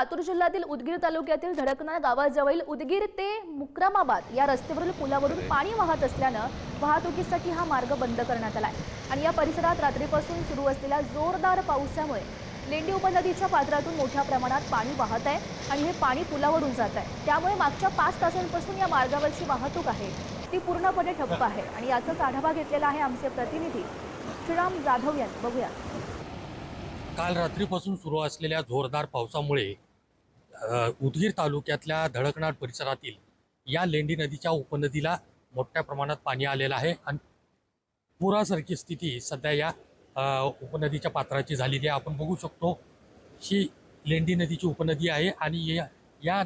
लातूर जिल्ह्यातील उदगीर तालुक्यातील धडकना गावाजवळील उदगीर ते मुक्रामाबाद या रस्त्यावरील पुलावरून पाणी वाहत असल्यानं वाहतुकीसाठी हा मार्ग बंद करण्यात आला आहे आणि या परिसरात रात्रीपासून सुरू असलेल्या जोरदार पावसामुळे लेंडी उपनदीच्या पात्रातून मोठ्या प्रमाणात पाणी वाहत आहे आणि हे पाणी पुलावरून जात आहे. त्यामुळे मागच्या पाच तासांपासून या मार्गावरची वाहतूक आहे. ती पूर्णपणे ठप्प आहे आणि याचाच आढावा घेतलेला आहे आमचे प्रतिनिधी श्रीराम जाधव यांनी बघूया. काल रात्रीपासून सुरू असलेल्या जोरदार पावसामुळे उदगीर तालुक्यातल्या धडकनाट परिसरातील या लेंडी नदीच्या उपनदीला मोठ्या प्रमाणात पाणी आलेलं आहे आणि पुरासारखी स्थिती सध्या या उपनदीच्या पात्राची झालेली आहे. आपण बघू शकतो ही लेंडी नदीची उपनदी आहे आणि या या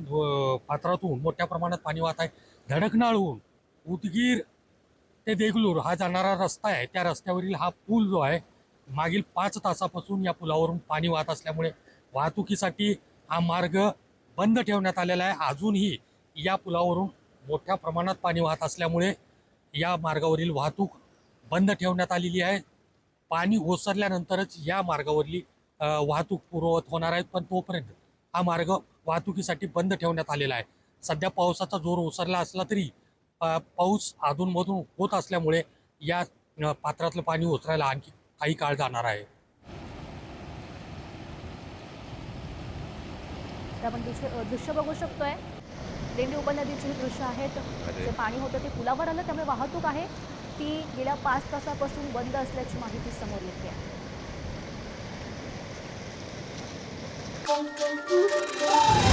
पात्रातून मोठ्या प्रमाणात पाणी वाहत आहे. धडकनाळहून उदगीर ते देगलूर हा जाणारा रस्ता आहे. त्या रस्त्यावरील हा पूल जो आहे मागील पाच तासापासून या पुलावरून पाणी वाहत असल्यामुळे वाहतुकीसाठी हा मार्ग बंद ठेवण्यात आलेला आहे. अजूनही या पुलावरून मोठ्या प्रमाणात पाणी वाहत असल्यामुळे या मार्गावरील वाहतूक बंद ठेवण्यात आलेली आहे. पाणी ओसरल्यानंतरच या मार्गावरली वाहतूक पूर्ववत होणार आहे. पण तोपर्यंत हा मार्ग वाहतुकीसाठी बंद ठेवण्यात आलेला आहे. सध्या पावसाचा जोर ओसरला असला तरी पाऊस अधूनमधून होत असल्यामुळे या पात्रातलं पाणी ओसरायला आणखी काही काळ जाणार आहे. तर आपण दृश्य दृश्य बघू शकतोय. लेंडी उपनदीची ही दृश्य आहेत. जे पाणी होतं ते पुलावर आलं त्यामुळे वाहतूक आहे. ती गेल्या पाच तासापासून बंद असल्याची माहिती समोर येते. आहे